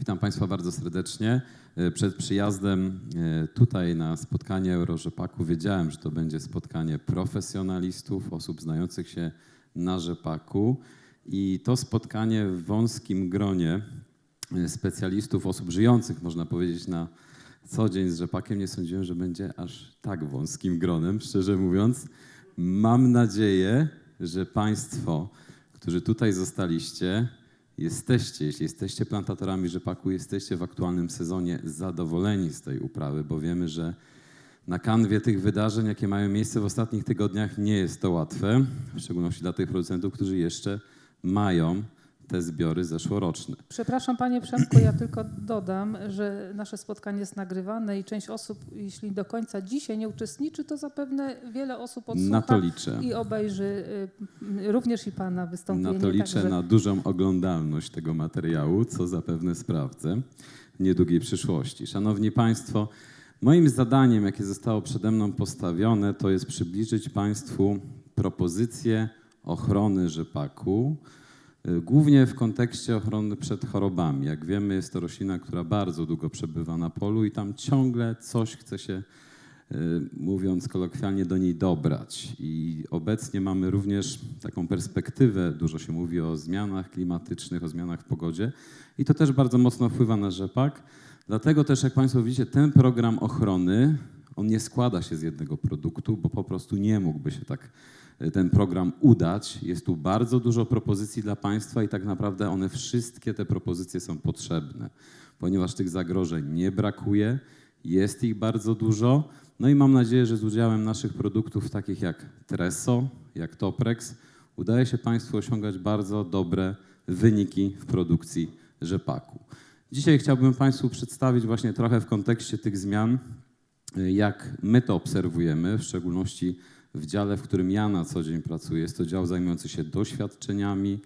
Witam Państwa bardzo serdecznie. E, Przed przyjazdem e, tutaj na spotkanie Eurorzepaku wiedziałem, że to będzie spotkanie profesjonalistów, osób znających się na rzepaku i to spotkanie w wąskim gronie e, specjalistów, osób żyjących, można powiedzieć, na co dzień z rzepakiem. Nie sądziłem, że będzie aż tak wąskim gronem, szczerze mówiąc. Mam nadzieję, że Państwo, którzy tutaj zostaliście, jesteście, jeśli jesteście plantatorami rzepaku, jesteście w aktualnym sezonie zadowoleni z tej uprawy, bo wiemy, że na kanwie tych wydarzeń, jakie mają miejsce w ostatnich tygodniach, nie jest to łatwe, w szczególności dla tych producentów, którzy jeszcze mają te zbiory zeszłoroczne. Przepraszam panie Przemku, ja tylko dodam, że nasze spotkanie jest nagrywane i część osób, jeśli do końca dzisiaj nie uczestniczy, to zapewne wiele osób odsłucha Na to liczę. i obejrzy y, również i pana wystąpienie. Na to liczę, także- na dużą oglądalność tego materiału, co zapewne sprawdzę w niedługiej przyszłości. Szanowni Państwo, moim zadaniem, jakie zostało przede mną postawione, to jest przybliżyć Państwu propozycje ochrony rzepaku, głównie w kontekście ochrony przed chorobami. Jak wiemy, jest to roślina, która bardzo długo przebywa na polu i tam ciągle coś chce się y, mówiąc kolokwialnie, do niej dobrać. I obecnie mamy również taką perspektywę, dużo się mówi o zmianach klimatycznych, o zmianach w pogodzie i to też bardzo mocno wpływa na rzepak. Dlatego też, jak Państwo widzicie, ten program ochrony, on nie składa się z jednego produktu, bo po prostu nie mógłby się tak y, ten program udać. Jest tu bardzo dużo propozycji dla Państwa i tak naprawdę one wszystkie te propozycje są potrzebne, ponieważ tych zagrożeń nie brakuje, jest ich bardzo dużo. No i mam nadzieję, że z udziałem naszych produktów takich jak Treso, jak Toprex, udaje się Państwu osiągać bardzo dobre wyniki w produkcji rzepaku. Dzisiaj chciałbym Państwu przedstawić właśnie trochę w kontekście tych zmian, jak my to obserwujemy, w szczególności w dziale, w którym ja na co dzień pracuję. Jest to dział zajmujący się doświadczeniami,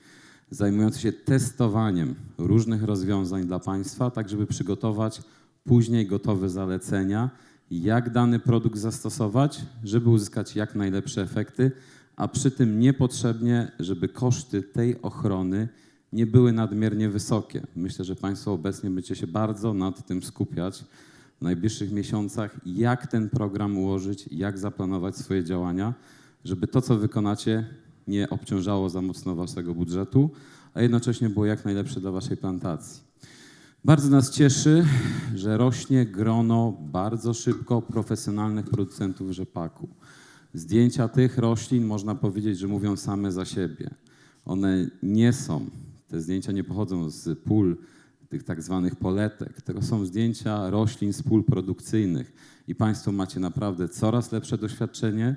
zajmujący się testowaniem różnych rozwiązań dla Państwa, tak żeby przygotować później gotowe zalecenia, jak dany produkt zastosować, żeby uzyskać jak najlepsze efekty, a przy tym niepotrzebnie, żeby koszty tej ochrony nie były nadmiernie wysokie. Myślę, że Państwo obecnie będziecie się bardzo nad tym skupiać w najbliższych miesiącach, jak ten program ułożyć, jak zaplanować swoje działania, żeby to, co wykonacie, nie obciążało za mocno Waszego budżetu, a jednocześnie było jak najlepsze dla Waszej plantacji. Bardzo nas cieszy, że rośnie grono bardzo szybko profesjonalnych producentów rzepaku. Zdjęcia tych roślin można powiedzieć, że mówią same za siebie. One nie są, te zdjęcia nie pochodzą z pól tych tak zwanych poletek, tylko są zdjęcia roślin z pól produkcyjnych i Państwo macie naprawdę coraz lepsze doświadczenie,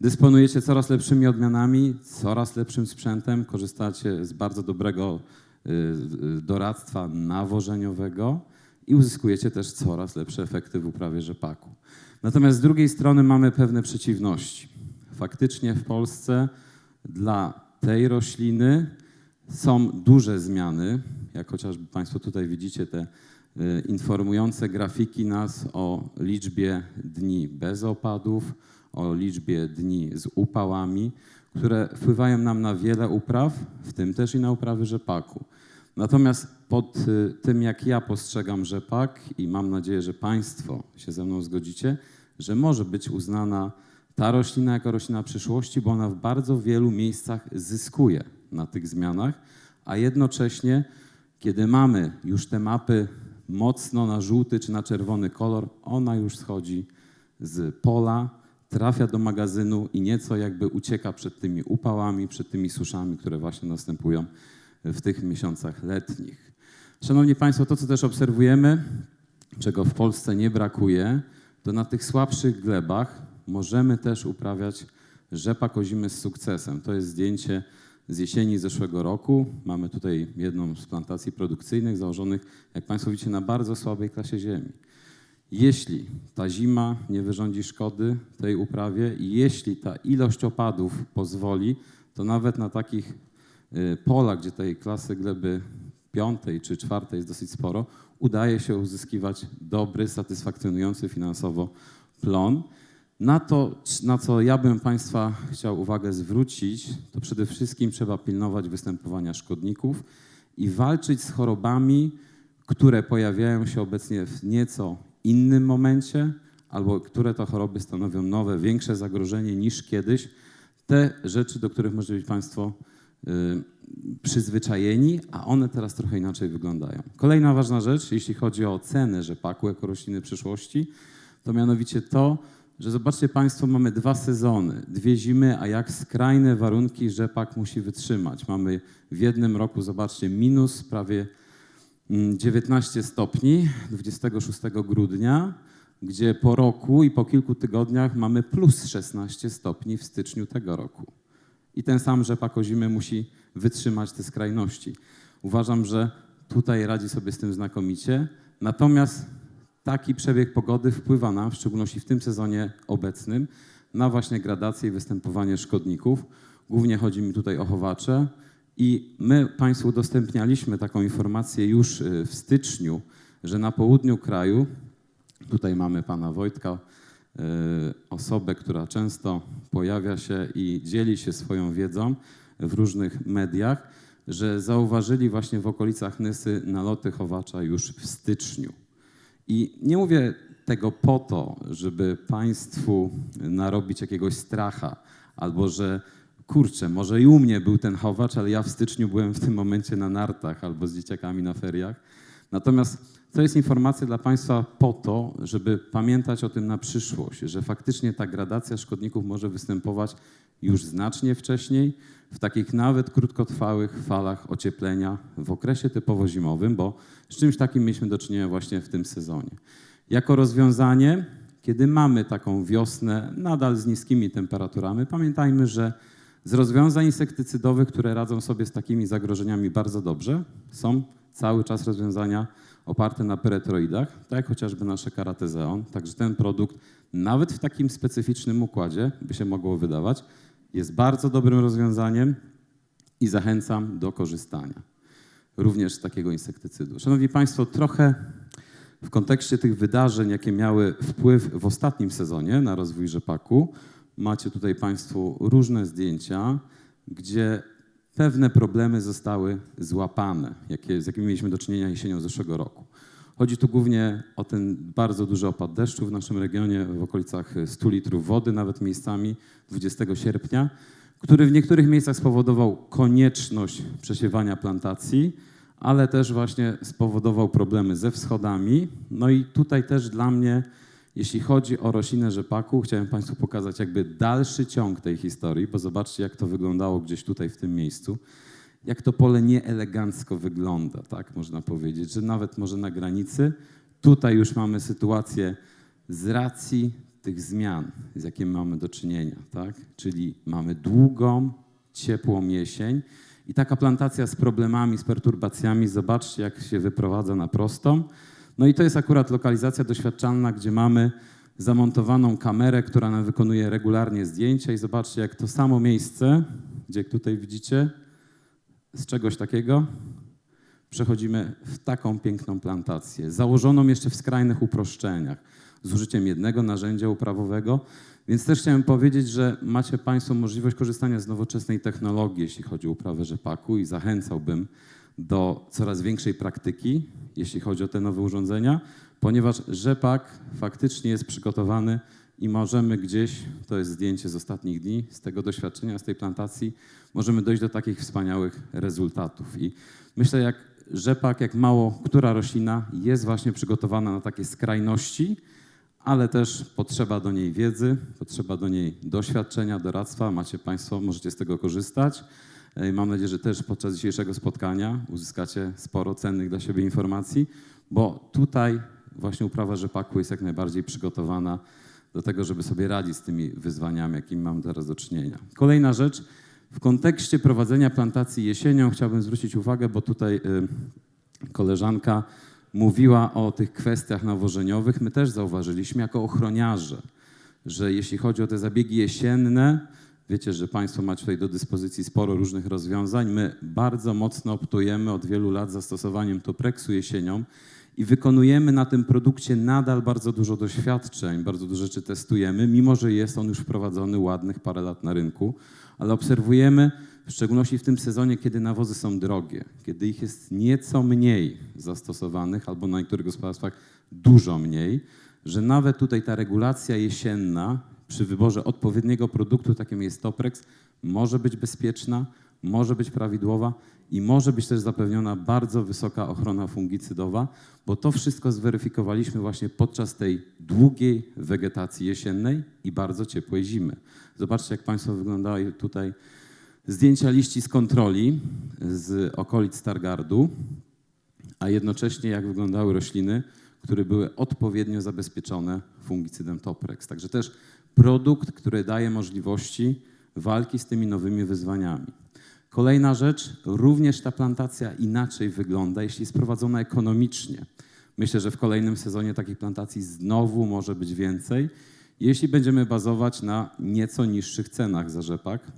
dysponujecie coraz lepszymi odmianami, coraz lepszym sprzętem, korzystacie z bardzo dobrego y, y, doradztwa nawożeniowego i uzyskujecie też coraz lepsze efekty w uprawie rzepaku. Natomiast z drugiej strony mamy pewne przeciwności. Faktycznie w Polsce dla tej rośliny są duże zmiany, jak chociażby Państwo tutaj widzicie te y, informujące grafiki nas o liczbie dni bez opadów, o liczbie dni z upałami, które wpływają nam na wiele upraw, w tym też i na uprawy rzepaku. Natomiast pod y, tym, jak ja postrzegam rzepak i mam nadzieję, że Państwo się ze mną zgodzicie, że może być uznana ta roślina jako roślina przyszłości, bo ona w bardzo wielu miejscach zyskuje na tych zmianach, a jednocześnie, kiedy mamy już te mapy mocno na żółty czy na czerwony kolor, ona już schodzi z pola, trafia do magazynu i nieco jakby ucieka przed tymi upałami, przed tymi suszami, które właśnie następują w tych miesiącach letnich. Szanowni Państwo, to co też obserwujemy, czego w Polsce nie brakuje, to na tych słabszych glebach możemy też uprawiać rzepak ozimy z sukcesem. To jest zdjęcie z jesieni zeszłego roku. Mamy tutaj jedną z plantacji produkcyjnych założonych, jak Państwo widzicie, na bardzo słabej klasie ziemi. Jeśli ta zima nie wyrządzi szkody tej uprawie i jeśli ta ilość opadów pozwoli, to nawet na takich y, polach, gdzie tej klasy gleby piątej czy czwartej jest dosyć sporo, udaje się uzyskiwać dobry, satysfakcjonujący finansowo plon. Na to, na co ja bym Państwa chciał uwagę zwrócić, to przede wszystkim trzeba pilnować występowania szkodników i walczyć z chorobami, które pojawiają się obecnie w nieco innym momencie, albo które to choroby stanowią nowe, większe zagrożenie niż kiedyś. Te rzeczy, do których może być Państwo y, przyzwyczajeni, a one teraz trochę inaczej wyglądają. Kolejna ważna rzecz, jeśli chodzi o cenę rzepaku jako rośliny przyszłości, to mianowicie to, że zobaczcie Państwo, mamy dwa sezony, dwie zimy, a jak skrajne warunki rzepak musi wytrzymać. Mamy w jednym roku, zobaczcie, minus prawie mm, 19 stopni 26 grudnia, gdzie po roku i po kilku tygodniach mamy plus 16 stopni w styczniu tego roku. I ten sam rzepak o zimę musi wytrzymać te skrajności. Uważam, że tutaj radzi sobie z tym znakomicie. Natomiast taki przebieg pogody wpływa na, w szczególności w tym sezonie obecnym, na właśnie gradację i występowanie szkodników. Głównie chodzi mi tutaj o chowacze. I my Państwu udostępnialiśmy taką informację już y, w styczniu, że na południu kraju, tutaj mamy pana Wojtka, y, osobę, która często pojawia się i dzieli się swoją wiedzą w różnych mediach, że zauważyli właśnie w okolicach Nysy naloty chowacza już w styczniu. I nie mówię tego po to, żeby Państwu narobić jakiegoś stracha, albo że kurczę, może i u mnie był ten chowacz, ale ja w styczniu byłem w tym momencie na nartach albo z dzieciakami na feriach. Natomiast to jest informacja dla Państwa po to, żeby pamiętać o tym na przyszłość, że faktycznie ta gradacja szkodników może występować już znacznie wcześniej, w takich nawet krótkotrwałych falach ocieplenia w okresie typowo zimowym, bo z czymś takim mieliśmy do czynienia właśnie w tym sezonie. Jako rozwiązanie, kiedy mamy taką wiosnę nadal z niskimi temperaturami, pamiętajmy, że z rozwiązań insektycydowych, które radzą sobie z takimi zagrożeniami bardzo dobrze, są cały czas rozwiązania oparte na pyretroidach, tak jak chociażby nasze karatezeon. Także ten produkt, nawet w takim specyficznym układzie, by się mogło wydawać, jest bardzo dobrym rozwiązaniem i zachęcam do korzystania również z takiego insektycydu. Szanowni Państwo, trochę w kontekście tych wydarzeń, jakie miały wpływ w ostatnim sezonie na rozwój rzepaku, macie tutaj Państwo różne zdjęcia, gdzie pewne problemy zostały złapane, jakie, z jakimi mieliśmy do czynienia jesienią zeszłego roku. Chodzi tu głównie o ten bardzo duży opad deszczu w naszym regionie, w okolicach 100 litrów wody, nawet miejscami 20 sierpnia, który w niektórych miejscach spowodował konieczność przesiewania plantacji, ale też właśnie spowodował problemy ze wschodami. No i tutaj też dla mnie, jeśli chodzi o roślinę rzepaku, chciałem Państwu pokazać jakby dalszy ciąg tej historii, bo zobaczcie, jak to wyglądało gdzieś tutaj w tym miejscu. Jak to pole nieelegancko wygląda, tak można powiedzieć, że nawet może na granicy. Tutaj już mamy sytuację z racji tych zmian, z jakimi mamy do czynienia, tak? Czyli mamy długą, ciepłą jesień i taka plantacja z problemami, z perturbacjami, zobaczcie jak się wyprowadza na prostą. No i to jest akurat lokalizacja doświadczalna, gdzie mamy zamontowaną kamerę, która nam wykonuje regularnie zdjęcia i zobaczcie jak to samo miejsce, gdzie tutaj widzicie, z czegoś takiego przechodzimy w taką piękną plantację, założoną jeszcze w skrajnych uproszczeniach, z użyciem jednego narzędzia uprawowego. Więc też chciałem powiedzieć, że macie Państwo możliwość korzystania z nowoczesnej technologii, jeśli chodzi o uprawę rzepaku i zachęcałbym do coraz większej praktyki, jeśli chodzi o te nowe urządzenia, ponieważ rzepak faktycznie jest przygotowany i możemy gdzieś, to jest zdjęcie z ostatnich dni, z tego doświadczenia, z tej plantacji, możemy dojść do takich wspaniałych rezultatów. I myślę, jak rzepak, jak mało która roślina jest właśnie przygotowana na takie skrajności, ale też potrzeba do niej wiedzy, potrzeba do niej doświadczenia, doradztwa. Macie Państwo, możecie z tego korzystać. E, Mam nadzieję, że też podczas dzisiejszego spotkania uzyskacie sporo cennych dla siebie informacji, bo tutaj właśnie uprawa rzepaku jest jak najbardziej przygotowana do tego, żeby sobie radzić z tymi wyzwaniami, jakimi mam teraz do czynienia. Kolejna rzecz, w kontekście prowadzenia plantacji jesienią chciałbym zwrócić uwagę, bo tutaj y, koleżanka mówiła o tych kwestiach nawożeniowych. My też zauważyliśmy jako ochroniarze, że jeśli chodzi o te zabiegi jesienne, wiecie, że Państwo macie tutaj do dyspozycji sporo różnych rozwiązań. My bardzo mocno optujemy od wielu lat zastosowaniem topreksu jesienią i wykonujemy na tym produkcie nadal bardzo dużo doświadczeń, bardzo dużo rzeczy testujemy, mimo że jest on już wprowadzony ładnych parę lat na rynku, ale obserwujemy w szczególności w tym sezonie, kiedy nawozy są drogie, kiedy ich jest nieco mniej zastosowanych, albo na niektórych gospodarstwach dużo mniej, że nawet tutaj ta regulacja jesienna przy wyborze odpowiedniego produktu, takim jest Toprex, może być bezpieczna, może być prawidłowa i może być też zapewniona bardzo wysoka ochrona fungicydowa, bo to wszystko zweryfikowaliśmy właśnie podczas tej długiej wegetacji jesiennej i bardzo ciepłej zimy. Zobaczcie, jak Państwo wyglądają tutaj zdjęcia liści z kontroli z okolic Stargardu, a jednocześnie jak wyglądały rośliny, które były odpowiednio zabezpieczone fungicydem Toprex. Także też produkt, który daje możliwości walki z tymi nowymi wyzwaniami. Kolejna rzecz, również ta plantacja inaczej wygląda, jeśli jest prowadzona ekonomicznie. Myślę, że w kolejnym sezonie takich plantacji znowu może być więcej, jeśli będziemy bazować na nieco niższych cenach za rzepak.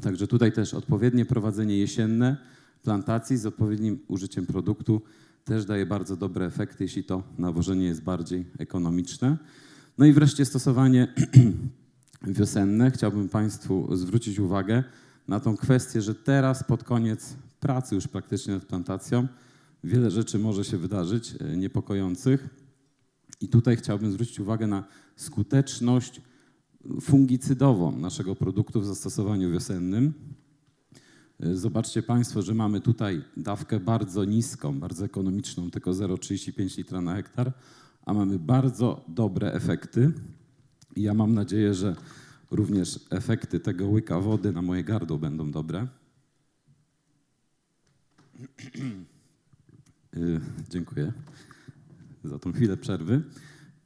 Także tutaj też odpowiednie prowadzenie jesienne plantacji z odpowiednim użyciem produktu też daje bardzo dobre efekty, jeśli to nawożenie jest bardziej ekonomiczne. No i wreszcie stosowanie wiosenne. Chciałbym Państwu zwrócić uwagę na tą kwestię, że teraz pod koniec pracy już praktycznie nad plantacją wiele rzeczy może się wydarzyć e, niepokojących. I tutaj chciałbym zwrócić uwagę na skuteczność fungicydową naszego produktu w zastosowaniu wiosennym. E, Zobaczcie Państwo, że mamy tutaj dawkę bardzo niską, bardzo ekonomiczną, tylko 0,35 litra na hektar, a mamy bardzo dobre efekty. I ja mam nadzieję, że również efekty tego łyka wody na moje gardło będą dobre. Y, Dziękuję za tą chwilę przerwy.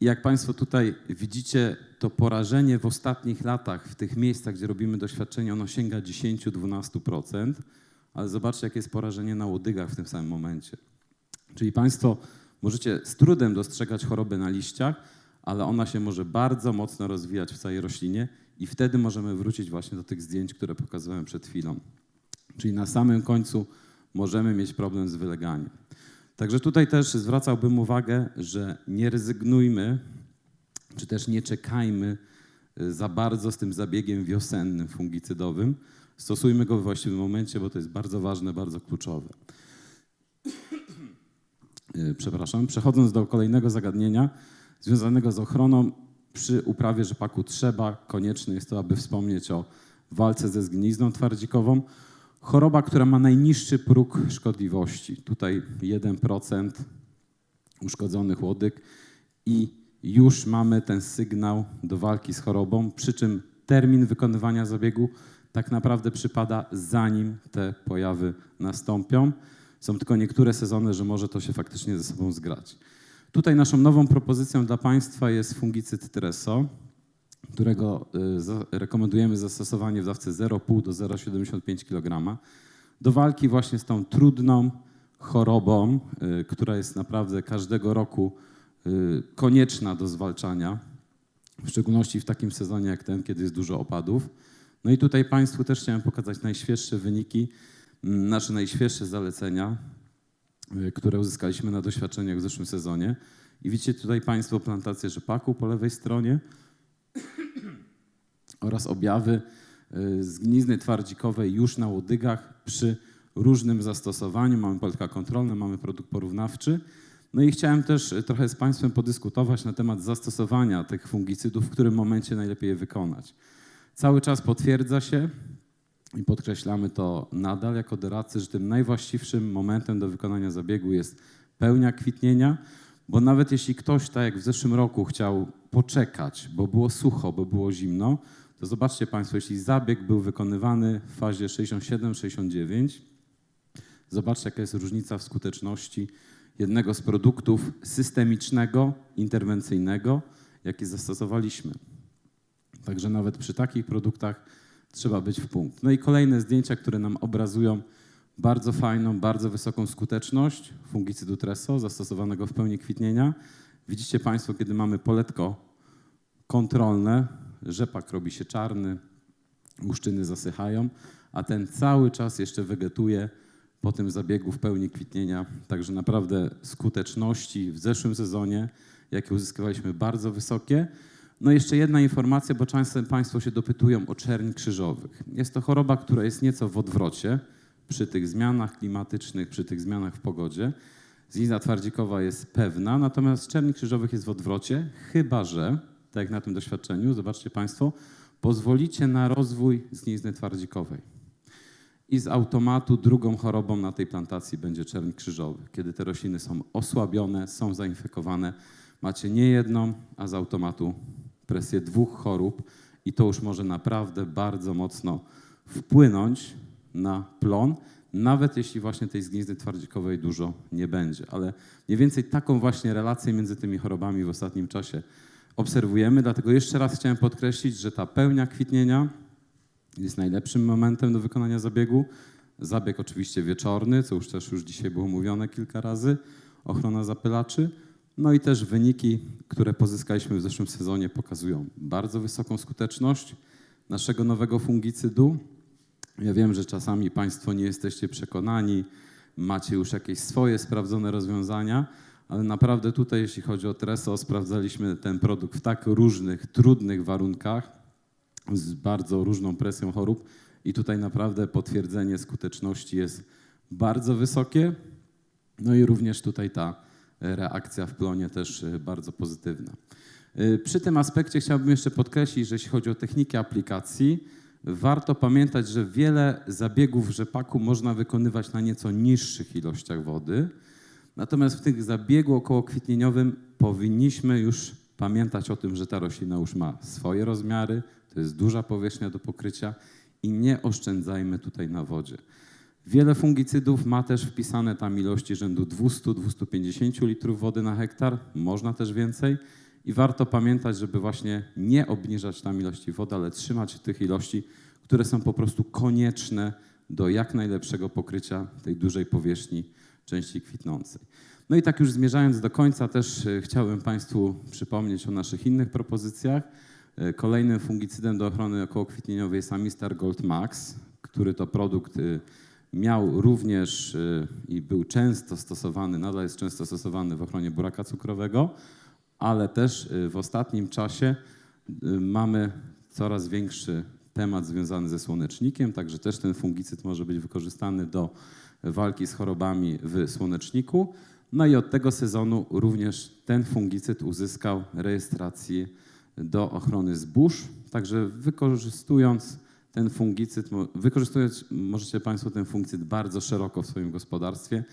Jak Państwo tutaj widzicie, to porażenie w ostatnich latach w tych miejscach, gdzie robimy doświadczenia, ono sięga 10-12%, ale zobaczcie, jakie jest porażenie na łodygach w tym samym momencie. Czyli Państwo możecie z trudem dostrzegać chorobę na liściach, ale ona się może bardzo mocno rozwijać w całej roślinie i wtedy możemy wrócić właśnie do tych zdjęć, które pokazywałem przed chwilą. Czyli na samym końcu możemy mieć problem z wyleganiem. Także tutaj też zwracałbym uwagę, że nie rezygnujmy, czy też nie czekajmy y, za bardzo z tym zabiegiem wiosennym fungicydowym. Stosujmy go we właściwym momencie, bo to jest bardzo ważne, bardzo kluczowe. Y, Przepraszam. Przechodząc do kolejnego zagadnienia związanego z ochroną przy uprawie rzepaku trzeba, konieczne jest to, aby wspomnieć o walce ze zgnizną twardzikową. Choroba, która ma najniższy próg szkodliwości. Tutaj 1% uszkodzonych łodyg i już mamy ten sygnał do walki z chorobą, przy czym termin wykonywania zabiegu tak naprawdę przypada zanim te pojawy nastąpią. Są tylko niektóre sezony, że może to się faktycznie ze sobą zgrać. Tutaj naszą nową propozycją dla Państwa jest fungicyd Treso, którego y, rekomendujemy zastosowanie w dawce 0,5 do 0,75 kg do walki właśnie z tą trudną chorobą, y, która jest naprawdę każdego roku y, konieczna do zwalczania, w szczególności w takim sezonie jak ten, kiedy jest dużo opadów. No i tutaj Państwu też chciałem pokazać najświeższe wyniki, mm, nasze najświeższe zalecenia, które uzyskaliśmy na doświadczeniach w zeszłym sezonie. I widzicie tutaj Państwo plantację rzepaku po lewej stronie oraz objawy y, zgnizny twardzikowej już na łodygach przy różnym zastosowaniu. Mamy poletka kontrolne, mamy produkt porównawczy. No i chciałem też y, trochę z Państwem podyskutować na temat zastosowania tych fungicydów, w którym momencie najlepiej je wykonać. Cały czas potwierdza się i podkreślamy to nadal jako doradcy, że tym najwłaściwszym momentem do wykonania zabiegu jest pełnia kwitnienia, bo nawet jeśli ktoś, tak jak w zeszłym roku, chciał poczekać, bo było sucho, bo było zimno, to zobaczcie Państwo, jeśli zabieg był wykonywany w fazie 67-69, zobaczcie jaka jest różnica w skuteczności jednego z produktów systemicznego, interwencyjnego, jaki zastosowaliśmy. Także nawet przy takich produktach trzeba być w punkt. No i kolejne zdjęcia, które nam obrazują bardzo fajną, bardzo wysoką skuteczność fungicydu Treso zastosowanego w pełni kwitnienia. Widzicie Państwo, kiedy mamy poletko kontrolne, rzepak robi się czarny, łuszczyny zasychają, a ten cały czas jeszcze wegetuje po tym zabiegu w pełni kwitnienia. Także naprawdę skuteczności w zeszłym sezonie, jakie uzyskiwaliśmy, bardzo wysokie. No jeszcze jedna informacja, bo często Państwo się dopytują o czerń krzyżowych. Jest to choroba, która jest nieco w odwrocie przy tych zmianach klimatycznych, przy tych zmianach w pogodzie. Zniza twardzikowa jest pewna, natomiast czerni krzyżowych jest w odwrocie, chyba że, tak jak na tym doświadczeniu, zobaczcie Państwo, pozwolicie na rozwój zgnizny twardzikowej. I z automatu drugą chorobą na tej plantacji będzie czerń krzyżowy. Kiedy te rośliny są osłabione, są zainfekowane, macie nie jedną, a z automatu presję dwóch chorób i to już może naprawdę bardzo mocno wpłynąć na plon, nawet jeśli właśnie tej zgnizny twardzikowej dużo nie będzie. Ale mniej więcej taką właśnie relację między tymi chorobami w ostatnim czasie obserwujemy, dlatego jeszcze raz chciałem podkreślić, że ta pełnia kwitnienia jest najlepszym momentem do wykonania zabiegu. Zabieg oczywiście wieczorny, co już też już dzisiaj było mówione kilka razy, ochrona zapylaczy. No i też wyniki, które pozyskaliśmy w zeszłym sezonie pokazują bardzo wysoką skuteczność naszego nowego fungicydu. Ja wiem, że czasami Państwo nie jesteście przekonani, macie już jakieś swoje sprawdzone rozwiązania, ale naprawdę tutaj, jeśli chodzi o Treso, sprawdzaliśmy ten produkt w tak różnych, trudnych warunkach, z bardzo różną presją chorób i tutaj naprawdę potwierdzenie skuteczności jest bardzo wysokie. No i również tutaj ta reakcja w plonie też y, bardzo pozytywna. Y, Przy tym aspekcie chciałbym jeszcze podkreślić, że jeśli chodzi o technikę aplikacji, warto pamiętać, że wiele zabiegów w rzepaku można wykonywać na nieco niższych ilościach wody. Natomiast w tym zabiegu okołokwitnieniowym powinniśmy już pamiętać o tym, że ta roślina już ma swoje rozmiary, to jest duża powierzchnia do pokrycia i nie oszczędzajmy tutaj na wodzie. Wiele fungicydów ma też wpisane tam ilości rzędu 200-250 litrów wody na hektar, można też więcej i warto pamiętać, żeby właśnie nie obniżać tam ilości wody, ale trzymać się tych ilości, które są po prostu konieczne do jak najlepszego pokrycia tej dużej powierzchni części kwitnącej. No i tak już zmierzając do końca, też e, chciałbym Państwu przypomnieć o naszych innych propozycjach. E, Kolejnym fungicydem do ochrony okołokwitnieniowej jest Amistar Gold Max, który to produkt y, miał również y, i był często stosowany, nadal jest często stosowany w ochronie buraka cukrowego, ale też y, w ostatnim czasie y, mamy coraz większy temat związany ze słonecznikiem, także też ten fungicyd może być wykorzystany do walki z chorobami w słoneczniku. No i od tego sezonu również ten fungicyd uzyskał rejestrację do ochrony zbóż, także wykorzystując ten fungicyd, mo- wykorzystując możecie Państwo ten fungicyd bardzo szeroko w swoim gospodarstwie,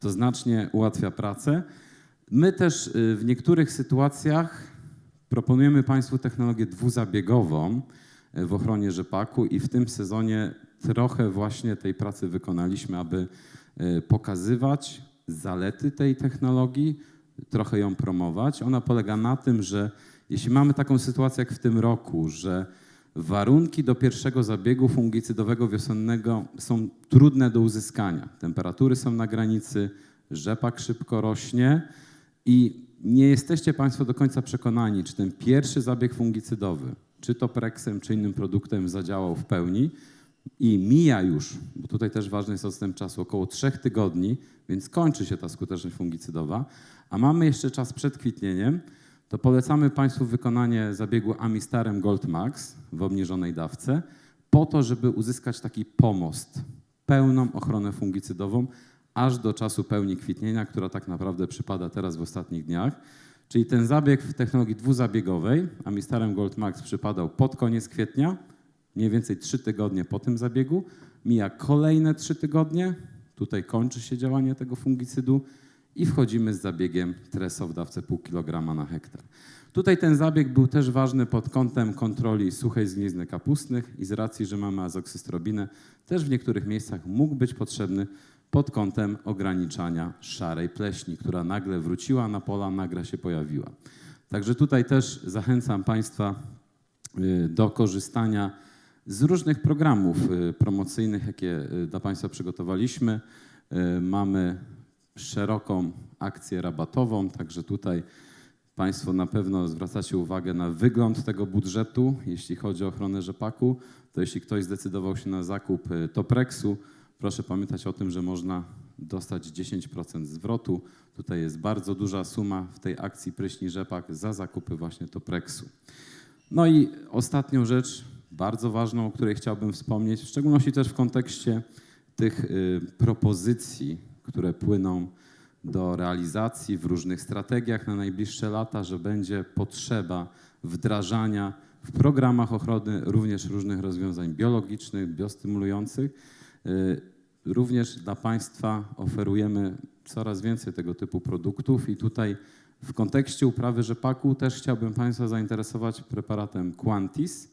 to znacznie ułatwia pracę. My też y, w niektórych sytuacjach proponujemy Państwu technologię dwuzabiegową y, w ochronie rzepaku i w tym sezonie trochę właśnie tej pracy wykonaliśmy, aby y, pokazywać zalety tej technologii, trochę ją promować. Ona polega na tym, że jeśli mamy taką sytuację jak w tym roku, że warunki do pierwszego zabiegu fungicydowego wiosennego są trudne do uzyskania, temperatury są na granicy, rzepak szybko rośnie i nie jesteście Państwo do końca przekonani, czy ten pierwszy zabieg fungicydowy, czy to preksem, czy innym produktem zadziałał w pełni. I mija już, bo tutaj też ważny jest odstęp czasu, około trzech tygodni, więc kończy się ta skuteczność fungicydowa, a mamy jeszcze czas przed kwitnieniem, to polecamy Państwu wykonanie zabiegu Amistarem Gold Max w obniżonej dawce, po to, żeby uzyskać taki pomost, pełną ochronę fungicydową, aż do czasu pełni kwitnienia, która tak naprawdę przypada teraz w ostatnich dniach. Czyli ten zabieg w technologii dwuzabiegowej, Amistarem Gold Max przypadał pod koniec kwietnia, mniej więcej 3 tygodnie po tym zabiegu. Mija kolejne 3 tygodnie, tutaj kończy się działanie tego fungicydu i wchodzimy z zabiegiem Treso w dawce pół kilograma na hektar. Tutaj ten zabieg był też ważny pod kątem kontroli suchej zgnizny kapustnych i z racji, że mamy azoksystrobinę, też w niektórych miejscach mógł być potrzebny pod kątem ograniczania szarej pleśni, która nagle wróciła na pola, nagle się pojawiła. Także tutaj też zachęcam Państwa y, do korzystania z różnych programów y, promocyjnych, jakie y, dla Państwa przygotowaliśmy. Mamy szeroką akcję rabatową, także tutaj Państwo na pewno zwracacie uwagę na wygląd tego budżetu, jeśli chodzi o ochronę rzepaku. To jeśli ktoś zdecydował się na zakup y, Topreksu, proszę pamiętać o tym, że można dostać 10% zwrotu. Tutaj jest bardzo duża suma w tej akcji Pryśni Rzepak za zakupy właśnie Topreksu. No i ostatnią rzecz, bardzo ważną, o której chciałbym wspomnieć, w szczególności też w kontekście tych y, propozycji, które płyną do realizacji w różnych strategiach na najbliższe lata, że będzie potrzeba wdrażania w programach ochrony również różnych rozwiązań biologicznych, biostymulujących. Y, Również dla Państwa oferujemy coraz więcej tego typu produktów i tutaj w kontekście uprawy rzepaku też chciałbym Państwa zainteresować preparatem Quantis.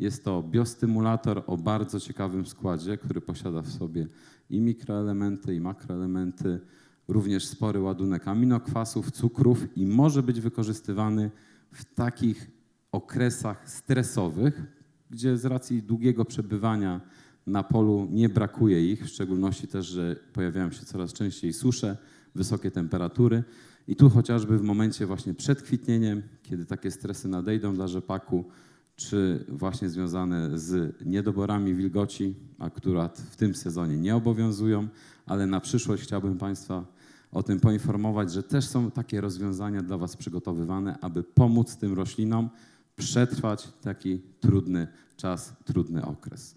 Jest to biostymulator o bardzo ciekawym składzie, który posiada w sobie i mikroelementy, i makroelementy, również spory ładunek aminokwasów, cukrów i może być wykorzystywany w takich okresach stresowych, gdzie z racji długiego przebywania na polu nie brakuje ich, w szczególności też, że pojawiają się coraz częściej susze, wysokie temperatury. I tu chociażby w momencie właśnie przed kwitnieniem, kiedy takie stresy nadejdą dla rzepaku, czy właśnie związane z niedoborami wilgoci, akurat w tym sezonie nie obowiązują, ale na przyszłość chciałbym Państwa o tym poinformować, że też są takie rozwiązania dla Was przygotowywane, aby pomóc tym roślinom przetrwać taki trudny czas, trudny okres.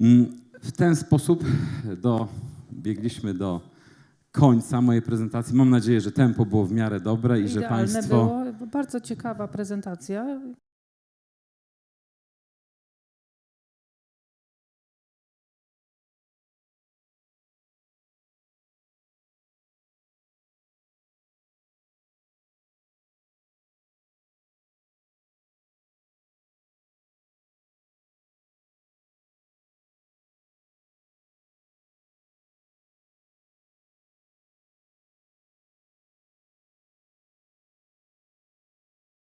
Mm, W ten sposób dobiegliśmy do końca mojej prezentacji. Mam nadzieję, że tempo było w miarę dobre i że Idealne Państwo. było, bardzo ciekawa prezentacja.